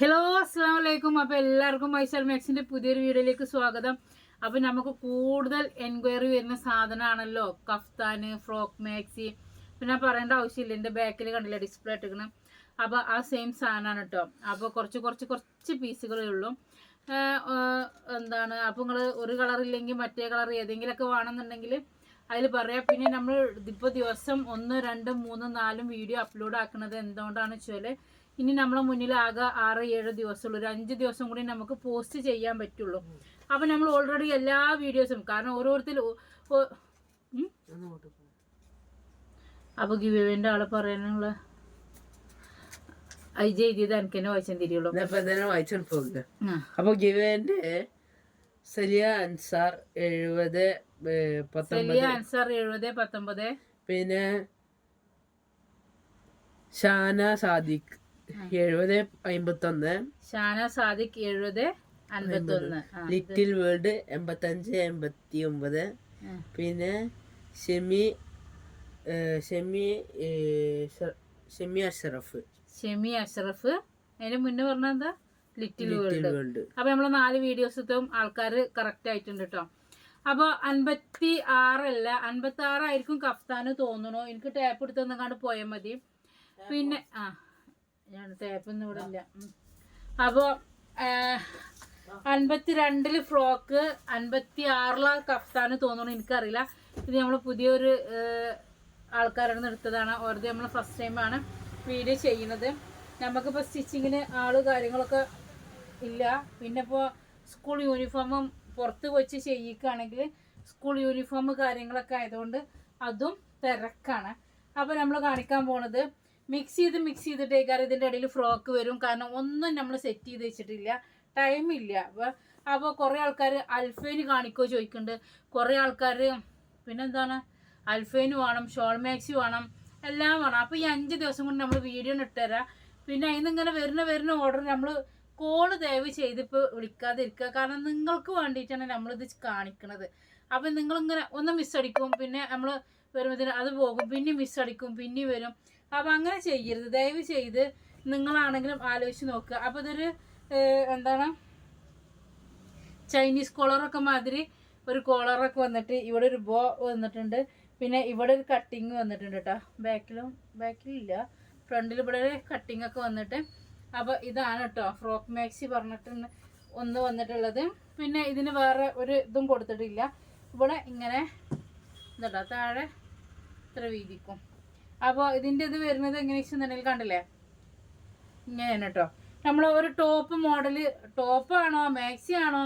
Hello അസ്സാം വലൈക്കും അപ്പോൾ എല്ലാവർക്കും മൈസൽ മാക്സിന്റെ പുതിയൊരു വീഡിയോയിലേക്ക് സ്വാഗതം. അപ്പോൾ നമുക്ക് കൂടുതൽ എൻക്വയറി വരുന്ന സാധനമാണല്ലോ. Kaftan frock maxi. പിന്നെ പറയേണ്ട ആവശ്യമില്ല. എന്റെ ബാക്കിൽ കണ്ടില്ല ഡിസ്പ്ലേ ഇട്ടിരിക്കണം. അപ്പോൾ ആ സെയിം സാധനമാണ് കേട്ടോ. അപ്പോൾ കുറച്ച് കുറച്ച് കുറച്ച് പീസുകളേ ഉള്ളൂ. എന്താണ്? അപ്പോൾ നിങ്ങൾ ഒരു കളർ ഇല്ലെങ്കിൽ മറ്റേ കളർ ഏതെങ്കിലുമൊക്കെ വേണമെന്നുണ്ടെങ്കിൽ അതിൽ പറയാം. പിന്നെ നമ്മൾ ഇപ്പോൾ ദിവസം ഒന്ന് രണ്ട് മൂന്ന് നാലും വീഡിയോ അപ്ലോഡ് ആക്കുന്നത് എന്തുകൊണ്ടാണെന്ന് വെച്ചാൽ ഇനി നമ്മളെ മുന്നിൽ ആകെ ആറ് ഏഴ് ദിവസമുള്ളൂ. ഒരു അഞ്ച് ദിവസം കൂടി നമുക്ക് പോസ്റ്റ് ചെയ്യാൻ പറ്റുള്ളൂ. അപ്പം നമ്മൾ ഓൾറെഡി എല്ലാ വീഡിയോസും കാരണം ഓരോരുത്തർ അപ്പോൾ ഗിവേന്റെ ആളെ പറയാനുള്ള അത് ചെയ്തത് എനിക്ക് തന്നെ വായിച്ചാൽ തിരിയുള്ളൂ തന്നെ വായിച്ചോണ്ട് പോകുക ആ. അപ്പൊ ഗിവേന്റെ സലിയ അൻസാർ എഴുപത് സലിയ അൻസാർ എഴുപത് പത്തൊമ്പത്. പിന്നെ ഷാന സാദിഖ്. എഴുപത് അമ്പത്തൊന്ന്. ഷാന സാദിഖ് എഴുപത് അൻപത്തൊന്ന്. ലിറ്റിൽ വേൾഡ് എൺപത്തഞ്ച് എൺപത്തി ഒമ്പത്. പിന്നെ ഷെമി ഷെമി ഷെമി അഷറഫ്. ഷെമി അഷറഫ്. അതിന് മുന്നേ പറഞ്ഞ എന്താ? Little world. വേൾഡ്. അപ്പൊ നമ്മളെ നാല് വീഡിയോസത്തും ആൾക്കാർ കറക്റ്റ് ആയിട്ടുണ്ട് കേട്ടോ അപ്പോൾ അൻപത്തി ആറല്ല അൻപത്തി ആറായിരിക്കും കഫ്താന് തോന്നണു. എനിക്ക് ടാപ്പ് എടുത്തെന്നങ്ങാണ്ട് പോയാൽ മതി. പിന്നെ ആ ഞാൻ ടാപ്പ് ഇവിടെ ഇല്ല. അപ്പോ അൻപത്തി രണ്ടിൽ ഫ്രോക്ക് അൻപത്തി ആറിലാ കഫ്താന്ന് തോന്നുന്നു എനിക്കറിയില്ല. ഇത് നമ്മൾ പുതിയൊരു ആൾക്കാരുടെ നിന്ന് എടുത്തതാണ്. ഓരോ നമ്മൾ ഫസ്റ്റ് ടൈമാണ് വീഡിയോ ചെയ്യുന്നത്. നമുക്കിപ്പോൾ സ്റ്റിച്ചിങ്ങിന് ആൾ കാര്യങ്ങളൊക്കെ ഇല്ല. പിന്നെ ഇപ്പോൾ സ്കൂൾ യൂണിഫോമും പുറത്ത് വെച്ച് ചെയ്യിക്കുകയാണെങ്കിൽ സ്കൂൾ യൂണിഫോം കാര്യങ്ങളൊക്കെ ആയതുകൊണ്ട് അതും തിരക്കാണ്. അപ്പോൾ നമ്മൾ കാണിക്കാൻ പോണത് മിക്സ് ചെയ്ത് മിക്സ് ചെയ്തിട്ടേക്കാറ് ഇതിന്റെ ഇടയിൽ ഫ്രോക്ക് വരും. കാരണം ഒന്നും നമ്മൾ സെറ്റ് ചെയ്ത് വെച്ചിട്ടില്ല. ടൈമില്ല അപ്പോൾ അപ്പോൾ കുറേ ആൾക്കാർ അൽഫേന് കാണിക്കോ ചോദിക്കുന്നുണ്ട് കുറേ ആൾക്കാർ പിന്നെന്താണ്? അൽഫേന് വേണം ഷോൾ മാക്സി വേണം എല്ലാം വേണം. അപ്പോൾ ഈ അഞ്ച് ദിവസം കൊണ്ട് നമ്മൾ വീഡിയോ ഇട്ടുതരാം പിന്നെ അതിന് ഇങ്ങനെ വരുന്ന വരുന്ന ഓർഡർ നമ്മൾ കോൾ ദയവ് ചെയ്തിപ്പോൾ വിളിക്കാതിരിക്കുക കാരണം നിങ്ങൾക്ക് വേണ്ടിയിട്ടാണ് നമ്മളിത് കാണിക്കണത്. അപ്പം നിങ്ങളിങ്ങനെ ഒന്ന് മിസ്സടിക്കും പിന്നെ നമ്മൾ വരുമ്പോഴത്തേന് അത് പോകും. പിന്നെ മിസ്സടിക്കും പിന്നെ വരും. അപ്പം അങ്ങനെ ചെയ്യരുത്. ദയവ് ചെയ്ത് നിങ്ങളാണെങ്കിലും ആലോചിച്ച് നോക്കുക. അപ്പോൾ ഇതൊരു എന്താണ്? ചൈനീസ് കോളറൊക്കെ മാതിരി ഒരു കോളറൊക്കെ വന്നിട്ട് ഇവിടെ ഒരു ബോ വന്നിട്ടുണ്ട്. പിന്നെ ഇവിടെ ഒരു കട്ടിങ് വന്നിട്ടുണ്ട് കേട്ടോ ബാക്കിലും ബാക്കിലില്ല. ഫ്രണ്ടിൽ ഇവിടെ ഒരു കട്ടിങ് ഒക്കെ വന്നിട്ട്. അപ്പോൾ ഇതാണ് കേട്ടോ ഫ്രോക്ക് മാക്സി പറഞ്ഞിട്ട് ഒന്ന് വന്നിട്ടുള്ളത്. പിന്നെ ഇതിന് വേറെ ഒരു ഇതും കൊടുത്തിട്ടില്ല. ഇവിടെ ഇങ്ങനെ ഇതാ താഴെ ഇത്ര വീതിക്കും. അപ്പോൾ ഇതിന്റെ ഇത് വരുന്നത് എങ്ങനെയാണെന്ന് വെച്ചിട്ടുണ്ടെങ്കിൽ കണ്ടില്ലേ? ഇങ്ങനെയാണ് കേട്ടോ. നമ്മൾ ഒരു ടോപ്പ് മോഡൽ ടോപ്പാണോ മാക്സി ആണോ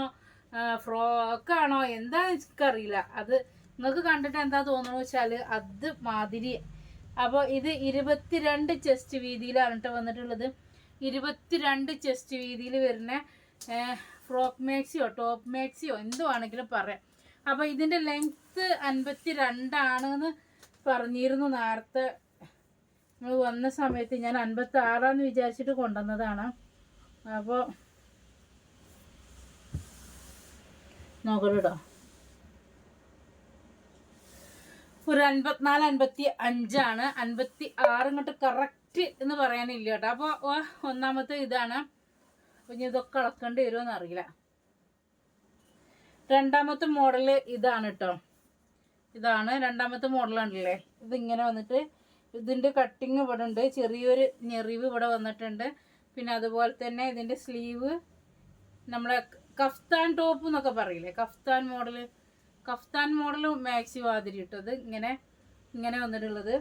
ഫ്രോക്കാണോ എന്താണെന്ന് എനിക്കറിയില്ല. അത് നിങ്ങൾക്ക് കണ്ടിട്ട് എന്താ തോന്നണമെന്ന് വെച്ചാൽ അത് മാതിരി അപ്പോൾ ഇത് ഇരുപത്തിരണ്ട് ചെസ്റ്റ് വീതിയിലാണ് കേട്ടോ വന്നിട്ടുള്ളത്. ഇരുപത്തിരണ്ട് ചെസ്റ്റ് വീതിയിൽ വരുന്ന ഫ്രോക്ക് മാക്സിയോ ടോപ്പ് മാക്സിയോ എന്തോ ആണെങ്കിലും പറയാം. അപ്പോൾ ഇതിന്റെ ലെങ്ത്ത് അൻപത്തി രണ്ടാണെന്ന് പറഞ്ഞിരുന്നു നേരത്തെ. നമ്മൾ വന്ന സമയത്ത് ഞാൻ അൻപത്തി ആറാന്ന് വിചാരിച്ചിട്ട് കൊണ്ടുവന്നതാണ്. അപ്പോൾ നോക്കട്ടോ ഒരു അൻപത്തിനാല് അൻപത്തി അഞ്ചാണ് അൻപത്തി ആറ് ഇങ്ങോട്ട് കറക്റ്റ് എന്ന് പറയാനില്ല കേട്ടോ. അപ്പോൾ ഒന്നാമത്തെ ഇതാണ്. ഇനി ഇതൊക്കെ അളക്കേണ്ടി വരുമെന്ന് അറിയില്ല. രണ്ടാമത്തെ മോഡൽ ഇതാണ് കേട്ടോ. ഇതാണ് രണ്ടാമത്തെ മോഡലാണല്ലേ ഇതിങ്ങനെ വന്നിട്ട് ഇതിന്റെ കട്ടിങ് ഇവിടെ ഉണ്ട്. ചെറിയൊരു ഞെറിവ് ഇവിടെ വന്നിട്ടുണ്ട്. പിന്നെ അതുപോലെ തന്നെ ഇതിന്റെ സ്ലീവ് നമ്മളെ കഫ്താൻ ടോപ്പ് എന്നൊക്കെ പറയില്ലേ? Kaftan model kaftan model maxi മാതിരി ഇട്ടത്. ഇങ്ങനെ ഇങ്ങനെ വന്നിട്ടുള്ളത്.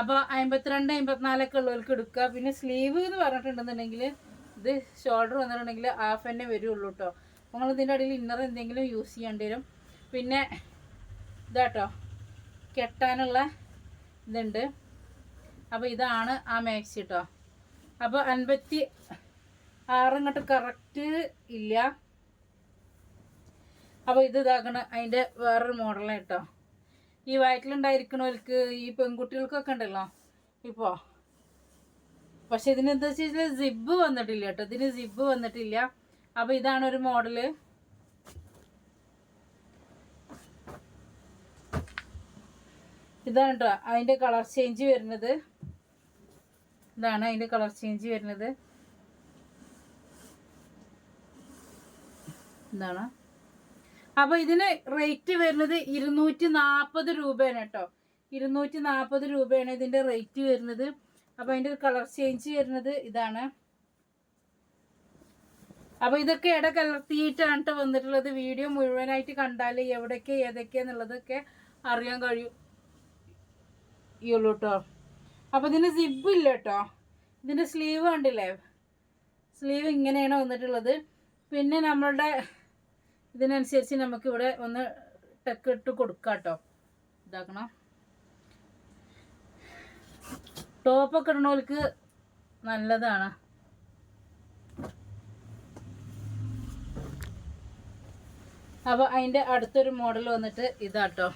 അപ്പോൾ അമ്പത്തിരണ്ട് അമ്പത്തിനാലൊക്കെ ഉള്ളവർക്ക് എടുക്കുക. പിന്നെ സ്ലീവ് എന്ന് പറഞ്ഞിട്ടുണ്ടെന്നുണ്ടെങ്കിൽ ഇത് ഷോൾഡർ വന്നിട്ടുണ്ടെങ്കിൽ ഹാഫ് തന്നെ വരുള്ളൂ കേട്ടോ നിങ്ങൾ ഇതിന്റെ അടിയിൽ ഇന്നർ എന്തെങ്കിലും യൂസ് ചെയ്യേണ്ടി വരും. പിന്നെ ഇതാട്ടോ കെട്ടാനുള്ള ഇതുണ്ട്. അപ്പോൾ ഇതാണ് ആ മാക്സി കേട്ടോ അപ്പോൾ അൻപത്തി ആറിങ്ങോട്ട് കറക്റ്റ് ഇല്ല. അപ്പോൾ ഇത് ഇതാക്കണ അതിന്റെ വേറൊരു മോഡലാണ് കേട്ടോ ഈ വയറ്റിലുണ്ടായിരിക്കണവർക്ക് ഈ പെൺകുട്ടികൾക്കൊക്കെ ഉണ്ടല്ലോ ഇപ്പോൾ പക്ഷെ ഇതിന് എന്താ കഴിഞ്ഞാൽ സിബ് വന്നിട്ടില്ല കേട്ടോ ഇതിന് സിബ് വന്നിട്ടില്ല. അപ്പോൾ ഇതാണ് ഒരു മോഡൽ ഇതാണ് കേട്ടോ അതിന്റെ കളർ ചേഞ്ച് വരുന്നത്. ഇതാണ് അതിന്റെ കളർ ചേഞ്ച് വരുന്നത്. എന്താണ് അപ്പോൾ ഇതിന് റേറ്റ് വരുന്നത് ഇരുന്നൂറ്റി നാൽപ്പത് രൂപയാണ് കേട്ടോ ഇരുന്നൂറ്റി നാൽപ്പത് രൂപയാണ് ഇതിന്റെ റേറ്റ് വരുന്നത്. അപ്പോൾ അതിന്റെ കളർ ചേഞ്ച് വരുന്നത് ഇതാണ്. അപ്പോൾ ഇതൊക്കെ ഇട കലർത്തിയിട്ടാണ് കേട്ടോ വന്നിട്ടുള്ളത്. വീഡിയോ മുഴുവനായിട്ട് കണ്ടാൽ എവിടെയൊക്കെ ഏതൊക്കെയാന്നുള്ളതൊക്കെ അറിയാൻ കഴിയും. ഈ ഉള്ളൂ കേട്ടോ അപ്പോൾ ഇതിന് സിബ് ഇല്ല കേട്ടോ ഇതിന്റെ സ്ലീവ് കണ്ടില്ലേ? സ്ലീവ് ഇങ്ങനെയാണ് വന്നിട്ടുള്ളത്. പിന്നെ നമ്മളുടെ ഇതിനനുസരിച്ച് നമുക്കിവിടെ ഒന്ന് ടെക്ക് ഇട്ട് കൊടുക്കാം കേട്ടോ ഇതാക്കണം ടോപ്പൊക്കെ ഇടണവർക്ക് നല്ലതാണ്. അപ്പോൾ അതിന്റെ അടുത്തൊരു മോഡൽ വന്നിട്ട് ഇതാട്ടോ.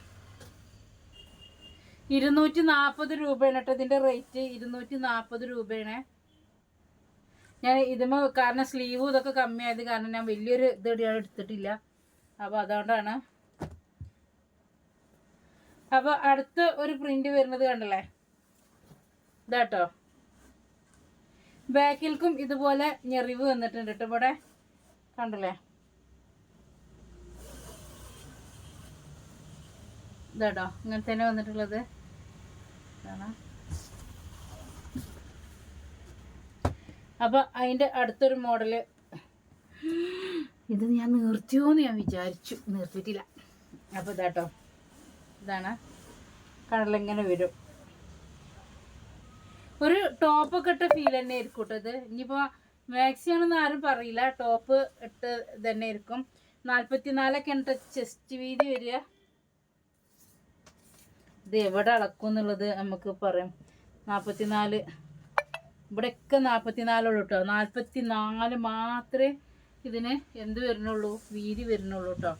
ഇരുന്നൂറ്റി നാൽപ്പത് രൂപയാണ് കേട്ടോ ഇതിന്റെ റേറ്റ് ഇരുന്നൂറ്റി നാൽപ്പത് രൂപയാണ്. ഞാൻ ഇതുമ കാരണം സ്ലീവ് ഇതൊക്കെ കമ്മിയായത് കാരണം ഞാൻ വലിയൊരു ഇത് എടുത്തിട്ടില്ല. അപ്പോൾ അതുകൊണ്ടാണ്. അപ്പോൾ അടുത്ത ഒരു പ്രിന്റ് വരുന്നത് കണ്ടല്ലേ? ഇതാട്ടോ. ബാക്കിൽക്കും ഇതുപോലെ ഞെറിവ് വന്നിട്ടുണ്ട് കേട്ടോ ഇവിടെ. കണ്ടല്ലേ? ഇതാട്ടോ. ഇങ്ങനെ തന്നെ വന്നിട്ടുള്ളത്. ഇതാണ്. അപ്പോൾ അതിന്റെ അടുത്തൊരു മോഡൽ. ഇത് ഞാൻ നിർത്തിയോന്ന് ഞാൻ വിചാരിച്ചു. നിർത്തിയിട്ടില്ല. അപ്പോൾ ഇതാട്ടോ ഇതാണ്. കടലിങ്ങനെ വരും. ഒരു ടോപ്പ് ഒക്കെ ഇട്ട ഫീൽ തന്നെ ആയിരിക്കും കേട്ടോ ഇത്. ഇനിയിപ്പോൾ മാക്സി ആണെന്ന് ആരും പറയില്ല. ടോപ്പ് ഇട്ട് തന്നെ ആയിരിക്കും. നാൽപ്പത്തിനാലൊക്കെ ഉണ്ട് ചെസ്റ്റ് വീതി വരിക. ഇത് എവിടെ അളക്കും എന്നുള്ളത് നമുക്ക് പറയാം. നാൽപ്പത്തിനാല് ഇവിടെയൊക്കെ നാൽപ്പത്തിനാലുള്ളൂ കേട്ടോ. നാൽപ്പത്തി നാല് മാത്രമേ ഇതിന് എന്ത് വരുന്നുള്ളൂ? വീതി വരുന്നുള്ളൂ കേട്ടോ.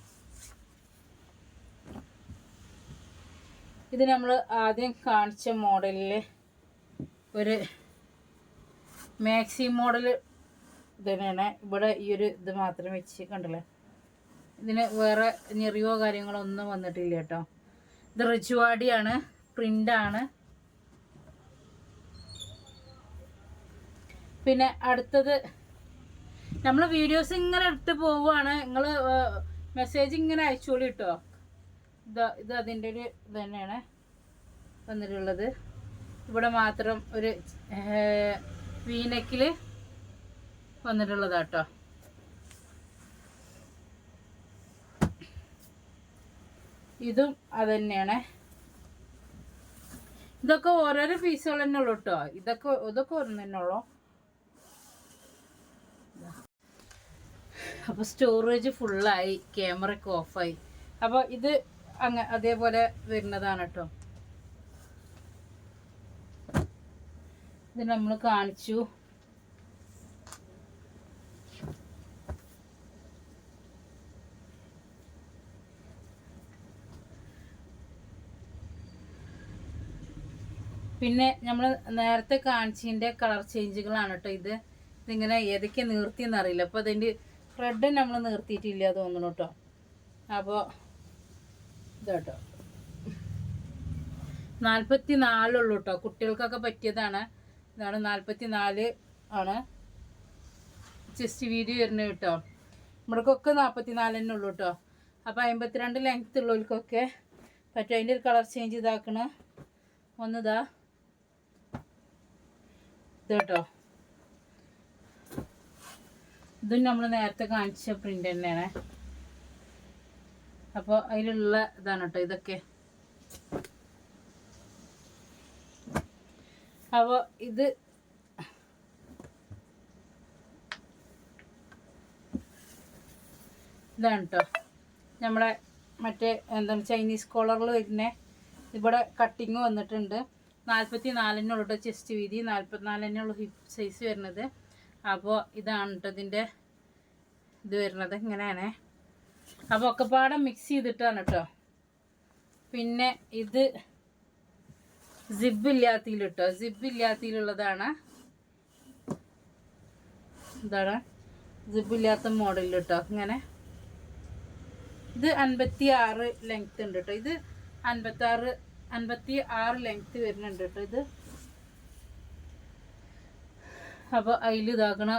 ഇത് നമ്മൾ ആദ്യം കാണിച്ച മോഡലിൽ ഒരു മാക്സി മോഡൽ തന്നെയാണ്. ഇവിടെ ഈ ഒരു ഇത് മാത്രം വെച്ച് കണ്ടല്ലേ? ഇതിന് വേറെ ഞെറിവോ കാര്യങ്ങളോ ഒന്നും വന്നിട്ടില്ല കേട്ടോ. ഇത് റിച്ചുവാടിയാണ് പ്രിന്റാണ് പിന്നെ അടുത്തത് നമ്മൾ വീഡിയോസ് ഇങ്ങനെ എടുത്ത് പോവുകയാണ് നിങ്ങൾ മെസ്സേജ് ഇങ്ങനെ അയച്ചോളി കേട്ടോ ഇത് ഇത് അതിന്റെ ഒരു ഇത് തന്നെയാണ് വന്നിട്ടുള്ളത്. ഇവിടെ മാത്രം ഒരു വീനക്കിൽ വന്നിട്ടുള്ളതാട്ടോ ഇതും അത് തന്നെയാണ് ഇതൊക്കെ ഓരോരോ പീസുകൾ തന്നെ ഉള്ളു കേട്ടോ ഇതൊക്കെ ഇതൊക്കെ ഒന്ന് തന്നെ ഉള്ളു. അപ്പോൾ സ്റ്റോറേജ് ഫുള്ളായി ക്യാമറയ്ക്ക് ഓഫായി അപ്പോൾ ഇത് അങ്ങ അതേപോലെ വരുന്നതാണ് കേട്ടോ ഇത് നമ്മൾ കാണിച്ചു. പിന്നെ നമ്മൾ നേരത്തെ കാണിച്ചതിന്റെ കളർ ചേഞ്ചുകളാണ് കേട്ടോ ഇത്. ഇതിങ്ങനെ ഏതൊക്കെ നിർത്തിയെന്ന് അറിയില്ല. അപ്പോൾ അതിന്റെ റെഡ് നമ്മൾ നിർത്തിയിട്ടില്ല തോന്നുന്നു കേട്ടോ. അപ്പോൾ ഇതാട്ടോ. നാൽപ്പത്തി നാലുള്ളൂ കേട്ടോ. കുട്ടികൾക്കൊക്കെ പറ്റിയതാണ്. ഇതാണ് നാൽപ്പത്തി നാല് ആണ്. ചെസ്റ്റ് വീതി വരുന്നത് കേട്ടോ. നമ്മൾക്കൊക്കെ നാൽപ്പത്തി നാല് തന്നെ ഉള്ളൂ കേട്ടോ. അപ്പോൾ അമ്പത്തിരണ്ട് ലെങ്ത്ത് ഉള്ളവർക്കൊക്കെ പറ്റും. അതിന്റെ ഒരു കളർ ചേഞ്ച് ഇതാക്കണ. ഒന്നിതാ. ഇത് കേട്ടോ ഇതും നമ്മൾ നേരത്തെ കാണിച്ച പ്രിന്റ് തന്നെയാണ്. അപ്പോൾ അതിലുള്ള ഇതാണ് കേട്ടോ ഇതൊക്കെ. അപ്പോൾ ഇത് ഇതാണ് കേട്ടോ. നമ്മളെ മറ്റേ എന്താണ് ചൈനീസ് കോളറിൽ വരുന്ന ഇവിടെ കട്ടിങ് വന്നിട്ടുണ്ട്. നാൽപ്പത്തി കേട്ടോ ചെസ്റ്റ് വീതി. നാൽപ്പത്തിനാലിനുള്ള ഹിപ്പ് സൈസ് വരുന്നത്. അപ്പോൾ ഇതാണ് കേട്ടോ ഇതിന്റെ ഇത് വരുന്നത്. ഇങ്ങനെയാണ്. അപ്പോൾ ഒക്കെപ്പാടെ മിക്സ് ചെയ്തിട്ടാണ് കേട്ടോ പിന്നെ ഇത് സിബ് ഇല്ലാത്തതിൽ കേട്ടോ സിബ് ഇല്ലാത്തതിലുള്ളതാണ്. ഇതാണ്. സിബ് ഇല്ലാത്ത മോഡലിൽ കേട്ടോ ഇങ്ങനെ. ഇത് അൻപത്തി ആറ് ലെങ്ത് ഉണ്ട് കേട്ടോ ഇത് അൻപത്തി ആറ് അൻപത്തി ആറ് ലെങ്ത് വരുന്നുണ്ട് കേട്ടോ ഇത്. അപ്പോൾ അതിൽ ഇതാക്കണ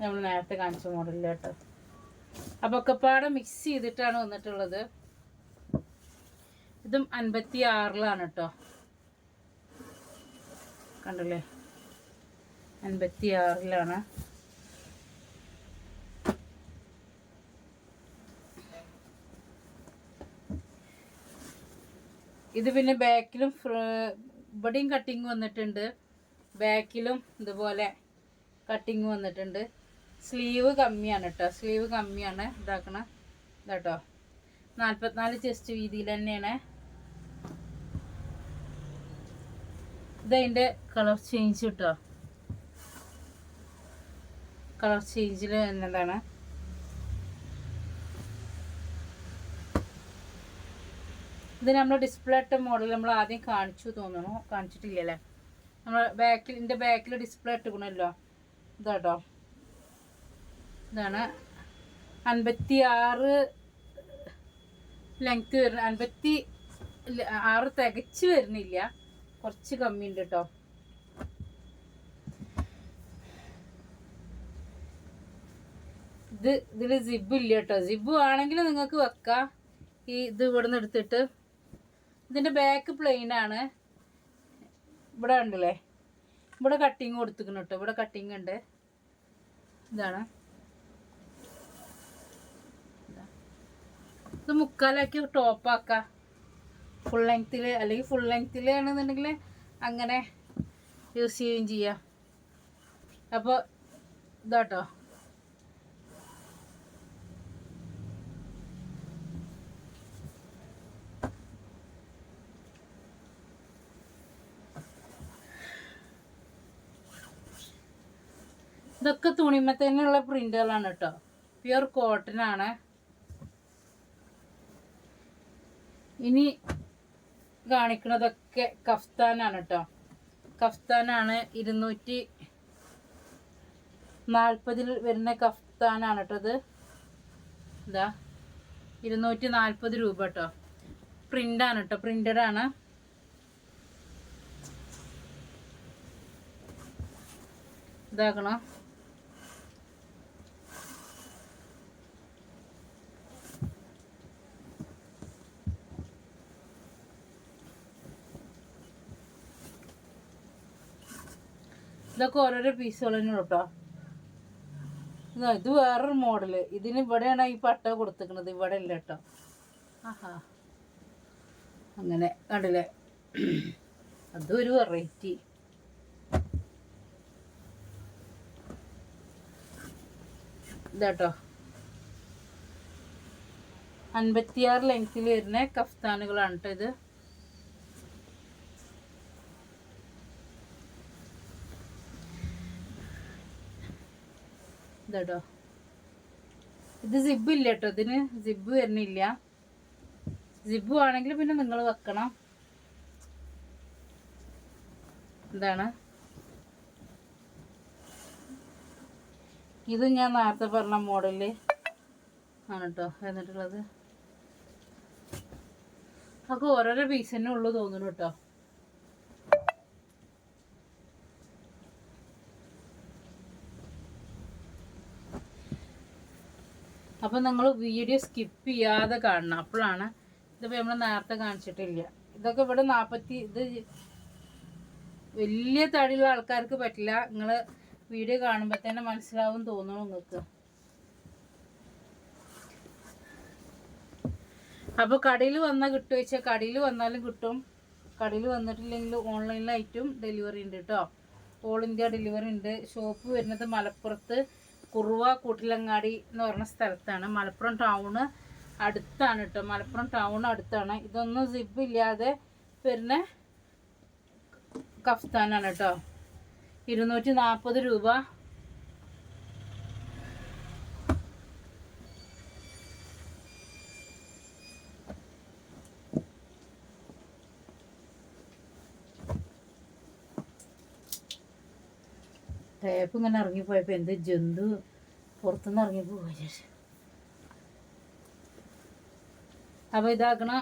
നമ്മൾ നേരത്തെ കാണിച്ച മോഡലിൽ കേട്ടോ. അപ്പോൾ ഒക്കെ പാടെ മിക്സ് ചെയ്തിട്ടാണ് വന്നിട്ടുള്ളത്. ഇതും അൻപത്തി ആറിലാണ് കേട്ടോ. കണ്ടല്ലേ? അൻപത്തി ആറിലാണ് ഇത് പിന്നെ ബാക്കിലും ഇവിടെയും കട്ടിങ് വന്നിട്ടുണ്ട്. ബാക്കിലും ഇതുപോലെ കട്ടിങ് വന്നിട്ടുണ്ട്. സ്ലീവ് കമ്മിയാണ് കേട്ടോ സ്ലീവ് കമ്മിയാണ് ഇതാക്കണ. ഇതാട്ടോ. നാൽപ്പത്തിനാല് ചെസ്റ്റ് വീതിയിൽ തന്നെയാണ്. ഇതതിന്റെ കളർ ചേഞ്ച് കിട്ടോ കളർ ചേഞ്ചിൽ എന്നതാണ് ഇത് നമ്മൾ ഡിസ്പ്ലേ ഇട്ട മോഡൽ നമ്മൾ ആദ്യം കാണിച്ചു തോന്നുന്നു. കാണിച്ചിട്ടില്ലല്ലേ? നമ്മൾ ബാക്കിൽ ഇതിന്റെ ബാക്കിൽ ഡിസ്പ്ലേ ഇട്ടുകൊണ്ടല്ലോ ഇതാട്ടോ. ഇതാണ് അൻപത്തി ആറ് ലെങ്ത് വരുന്ന അൻപത്തി ആറ് തികച്ച് വരുന്നില്ല. കുറച്ച് കമ്മിയുണ്ട് കേട്ടോ ഇത് ഇതിൽ സിബ് ഇല്ല കേട്ടോ സിബ് ആണെങ്കിൽ നിങ്ങൾക്ക് വെക്കാം. ഈ ഇത് ഇവിടെ നിന്ന് എടുത്തിട്ട്. ഇതിന്റെ ബാക്ക് പ്ലെയിൻ ആണ്. ഇവിടെ ഉണ്ടല്ലേ ഇവിടെ കട്ടിങ് കൊടുത്തിക്കണം കേട്ടോ. ഇവിടെ കട്ടിങ് ഉണ്ട്. ഇതാണ്. ഇതാ. മുക്കാലാക്കി ടോപ്പാക്കാം ഫുൾ ലെങ്ത്തിൽ അല്ലെങ്കിൽ ഫുൾ ലെങ്ത്തിൽ ആണെന്നുണ്ടെങ്കിൽ അങ്ങനെ യൂസ് ചെയ്യുകയും ചെയ്യാം. അപ്പോൾ ഇതാട്ടോ. ഇതൊക്കെ തുണിമത്തന്നെയുള്ള പ്രിന്റുകളാണ് കേട്ടോ. പ്യുർ കോട്ടൺ ആണ്. ഇനി കാണിക്കുന്നതൊക്കെ കഫ്താനാണ് കേട്ടോ. കഫ്താനാണ് ഇരുന്നൂറ്റി നാൽപ്പതിൽ വരുന്ന കഫ്താനാണ് കേട്ടോ ഇത്. ഇതാ ഇരുന്നൂറ്റി നാൽപ്പത് രൂപ കേട്ടോ. പ്രിന്റാണ് കേട്ടോ ആണ്. ഇതാക്കണം? ഇതൊക്കെ ഓരോരോ പീസുകൾ തന്നെ കേട്ടോ ഇതാ വേറൊരു മോഡൽ ഇതിന് ഇവിടെയാണ് ഈ പട്ട കൊടുത്തിരിക്കുന്നത്. ഇവിടെ ഇല്ല കേട്ടോ ആഹാ. അങ്ങനെ കണ്ടില്ലേ? അതും ഒരു വെറൈറ്റി ഇതാട്ടോ അൻപത്തിയാറ് ലെങ്ത്തിൽ വരുന്ന കഫ്താനുകളാണ് കേട്ടോ ഇത്. ഇതാട്ടോ ഇത് സിബ് ഇല്ല കേട്ടോ ഇതിന് സിബ് വരുന്നില്ല. സിബ് ആണെങ്കിൽ പിന്നെ നിങ്ങൾ വെക്കണം. എന്താണ്? ഇത് ഞാൻ നേരത്തെ പറഞ്ഞ മോഡൽ ആണ് കേട്ടോ എന്നിട്ടുള്ളത്. അതൊക്കെ ഓരോരോ പീസ് ഉള്ളു തോന്നുന്നു കേട്ടോ അപ്പം നിങ്ങൾ വീഡിയോ സ്കിപ്പ് ചെയ്യാതെ കാണണം. അപ്പോഴാണ് ഇതിപ്പോൾ നമ്മൾ നേരത്തെ കാണിച്ചിട്ടില്ല. ഇതൊക്കെ ഇവിടെ നാൽപ്പത്തി ഇത് വലിയ തടിയുള്ള ആൾക്കാർക്ക് പറ്റില്ല. നിങ്ങൾ വീഡിയോ കാണുമ്പോൾ തന്നെ മനസ്സിലാവും തോന്നുന്നു നിങ്ങൾക്ക്. അപ്പോൾ കടയിൽ വന്നാൽ കിട്ടുമോ വെച്ചാൽ കടയിൽ വന്നാലും കിട്ടും. കടയിൽ വന്നിട്ടില്ലെങ്കിൽ ഓൺലൈനിലായിട്ടും ഡെലിവറി ഉണ്ട് കേട്ടോ ഓൾ ഇന്ത്യ ഡെലിവറി ഉണ്ട്. ഷോപ്പ് വരുന്നത് മലപ്പുറത്ത് കുറുവ കൂട്ടിലങ്ങാടി എന്ന് പറഞ്ഞ സ്ഥലത്താണ്. മലപ്പുറം ടൗണ് അടുത്താണ് കേട്ടോ മലപ്പുറം ടൗൺ അടുത്താണ്. ഇതൊന്നും സിബ് ഇല്ലാതെ വരുന്ന കഫ്താനാണ് കേട്ടോ ഇരുന്നൂറ്റി നാൽപ്പത് രൂപ ടേപ്പ് ഇങ്ങനെ ഇറങ്ങിപ്പോയപ്പോൾ എന്ത് ജന്തു പുറത്തുനിന്ന് ഇറങ്ങിപ്പോവാ വിചാരിച്ചു അപ്പോൾ ഇതാക്കണം.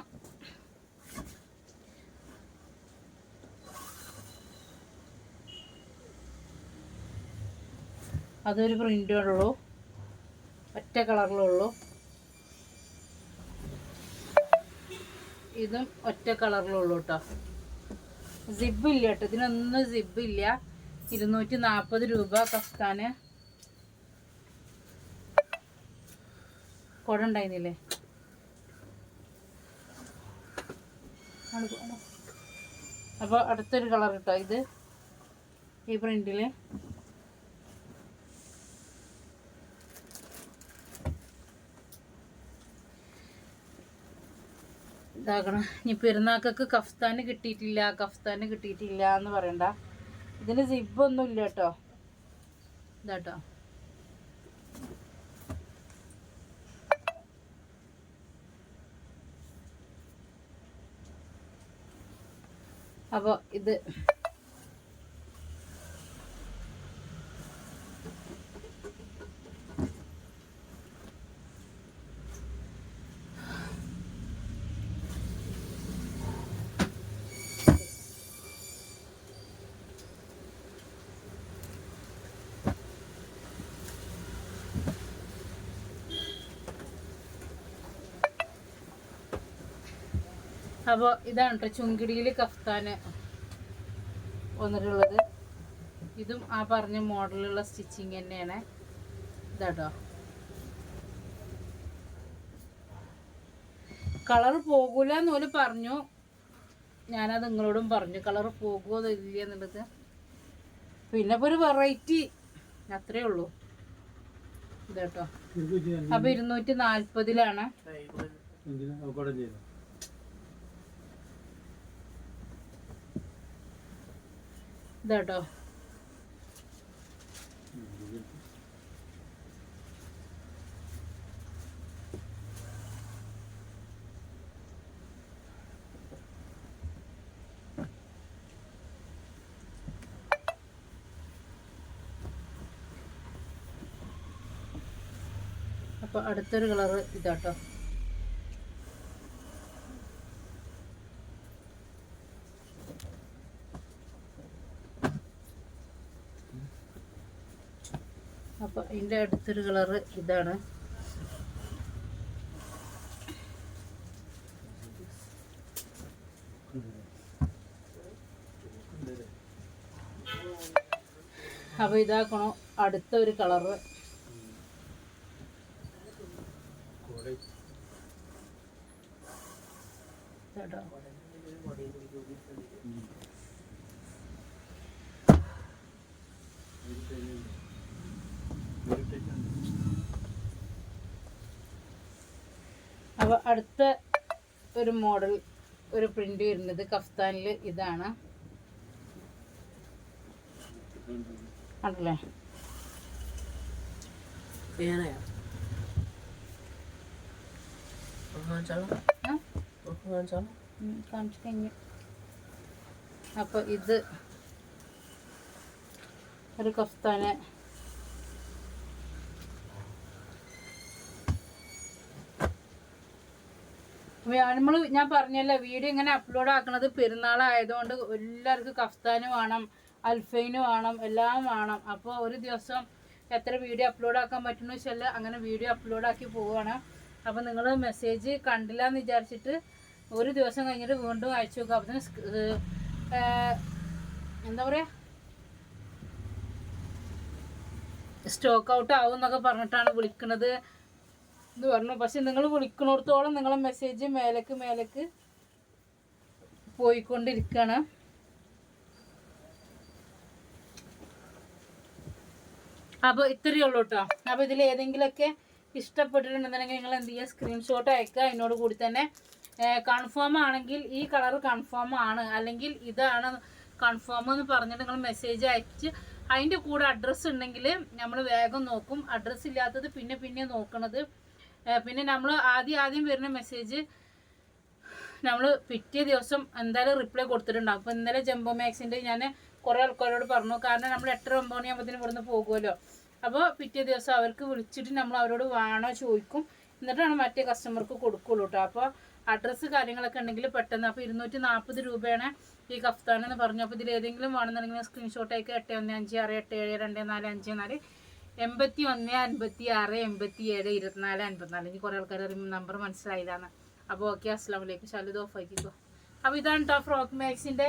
അതൊരു പ്രിന്റ് ഉള്ളൂ. ഒറ്റ കളറിലുള്ളൂ ഇതും ഒറ്റ കളറിലുള്ളൂ കേട്ടോ സിബ് ഇല്ല കേട്ടോ ഇതിനൊന്നും സിബ് ഇല്ല. ഇരുന്നൂറ്റി നാൽപ്പത് രൂപ കഫ്താന് കുട ഉണ്ടായിരുന്നില്ലേ? അപ്പോൾ അടുത്തൊരു കളർ കിട്ടോ ഇത്. ഈ പ്രിന്റിൽ. ഇതാക്കണം ഇനി പെരുന്നാക്കൊക്കെ കഫ്താന് കിട്ടിയിട്ടില്ല കഫ്താന് കിട്ടിയിട്ടില്ല എന്ന് പറയണ്ട. ഇതിന് സിബൊന്നും ഇല്ല കേട്ടോ. ഇതാട്ടോ അപ്പോൾ ഇത് അപ്പോൾ ഇതാണ് കേട്ടോ ചുങ്കിടിയിൽ കഫ്താന് വന്നിട്ടുള്ളത്. ഇതും ആ പറഞ്ഞ മോഡലുള്ള സ്റ്റിച്ചിങ് തന്നെയാണ്. ഇതാട്ടോ. കളർ പോകൂല എന്ന് പോലും പറഞ്ഞു. ഞാനത് നിങ്ങളോടും പറഞ്ഞു. കളർ പോകുമോ ഇല്ല എന്നുള്ളത്. പിന്നെ ഇപ്പോൾ ഒരു വെറൈറ്റി. അത്രേ ഉള്ളൂ. ഇതാട്ടോ. അപ്പോൾ ഇരുന്നൂറ്റി നാൽപ്പതിലാണ് ഇതാട്ടോ. അപ്പൊ അടുത്തൊരു കളറ് ഇതാട്ടോ. അപ്പൊ ഇതിന്റെ അടുത്തൊരു കളറ് ഇതാണ്. അപ്പൊ ഇതാക്കണോ അടുത്ത ഒരു കളറ് കേട്ടോ അപ്പോൾ അടുത്ത ഒരു മോഡൽ ഒരു പ്രിന്റ് വരുന്നത് കഫ്താനിൽ ഇതാണ്. ആണല്ലേ? കാണിച്ചു കഴിഞ്ഞു. അപ്പോൾ ഇത് ഒരു കഫ്താന് നമ്മൾ ഞാൻ പറഞ്ഞല്ലോ വീഡിയോ ഇങ്ങനെ അപ്ലോഡ് ആക്കുന്നത് പെരുന്നാളായതുകൊണ്ട് എല്ലാവർക്കും കഫ്താന് വേണം അൽഫൈന് വേണം എല്ലാം വേണം. അപ്പോൾ ഒരു ദിവസം എത്ര വീഡിയോ അപ്ലോഡ് ആക്കാൻ പറ്റുന്നു വെച്ചാൽ അങ്ങനെ വീഡിയോ അപ്ലോഡ് ആക്കി പോവുകയാണ് അപ്പോൾ നിങ്ങൾ മെസ്സേജ് കണ്ടില്ല എന്ന് വിചാരിച്ചിട്ട് ഒരു ദിവസം കഴിഞ്ഞിട്ട് വീണ്ടും അയച്ചു നോക്കുക അപ്പം എന്താ പറയുക സ്റ്റോക്ക് ഔട്ട് ആവും എന്നൊക്കെ പറഞ്ഞിട്ടാണ് വിളിക്കണത്. എന്ന് പറഞ്ഞു പക്ഷെ നിങ്ങൾ വിളിക്കണോടത്തോളം നിങ്ങളെ മെസ്സേജ് മേലേക്ക് മേലേക്ക് പോയിക്കൊണ്ടിരിക്കുകയാണ് അപ്പോൾ ഇത്രയേ ഉള്ളൂ കേട്ടോ. അപ്പോൾ ഇതിൽ ഏതെങ്കിലുമൊക്കെ ഇഷ്ടപ്പെട്ടിട്ടുണ്ടെന്നുണ്ടെങ്കിൽ നിങ്ങൾ എന്ത് ചെയ്യുക? സ്ക്രീൻഷോട്ട് അയക്കുക. എന്നോട് കൂടി തന്നെ കൺഫേം ആണെങ്കിൽ ഈ കളർ കൺഫേം ആണ്. അല്ലെങ്കിൽ ഇതാണ് കൺഫേം എന്ന് പറഞ്ഞിട്ട് നിങ്ങൾ മെസ്സേജ് അയച്ച് അതിന്റെ കൂടെ അഡ്രസ്സ് ഉണ്ടെങ്കിൽ നമ്മൾ വേഗം നോക്കും. അഡ്രസ്സ് ഇല്ലാത്തത് പിന്നെ പിന്നെ നോക്കണത്. പിന്നെ നമ്മൾ ആദ്യം ആദ്യം വരുന്ന മെസ്സേജ് നമ്മൾ പിറ്റേ ദിവസം എന്തായാലും റിപ്ലൈ കൊടുത്തിട്ടുണ്ടാവും. അപ്പോൾ ഇന്നലെ ജംബോ മാക്സിന്റെ ഞാൻ കുറേ ആൾക്കാരോട് പറഞ്ഞു. കാരണം നമ്മൾ എട്ടര ഒമ്പത് മണിയാകുമ്പോഴത്തേനും ഇവിടുന്ന് പോകുമല്ലോ. അപ്പോൾ പിറ്റേ ദിവസം അവർക്ക് വിളിച്ചിട്ട് നമ്മൾ അവരോട് വേണോ ചോദിക്കും. എന്നിട്ടാണ് മറ്റേ കസ്റ്റമർക്ക് കൊടുക്കുള്ളൂ കേട്ടോ അപ്പോൾ അഡ്രസ്സ് കാര്യങ്ങളൊക്കെ ഉണ്ടെങ്കിൽ പെട്ടെന്ന് അപ്പോൾ ഇരുന്നൂറ്റി നാൽപ്പത് രൂപയാണ് ഈ കഫ്താൻ എന്ന് പറഞ്ഞു. അപ്പോൾ ഇതിൽ ഏതെങ്കിലും വേണമെന്നുണ്ടെങ്കിൽ സ്ക്രീൻഷോട്ടേക്ക് എട്ട് ഒന്ന് അഞ്ച് ആറ് എട്ട് ഏഴ് രണ്ട് നാല് അഞ്ച് നാല്. എൺപത്തി ഒന്ന് അൻപത്തി ആറ് എൺപത്തി ഏഴ് ഇരുപത്തിനാല് അൻപത്തിനാല്. ഇനി കുറേ ആൾക്കാർ അറിയുമ്പോൾ നമ്പർ മനസ്സിലായതാണ് അപ്പോൾ ഓക്കെ അസ്സാം വലൈക്കും ശാലിത് ഓഫ് ആക്കിക്കോ. അപ്പോൾ ഇതാണ് കേട്ടോ ഫ്രോക്ക് മാക്സിന്റെ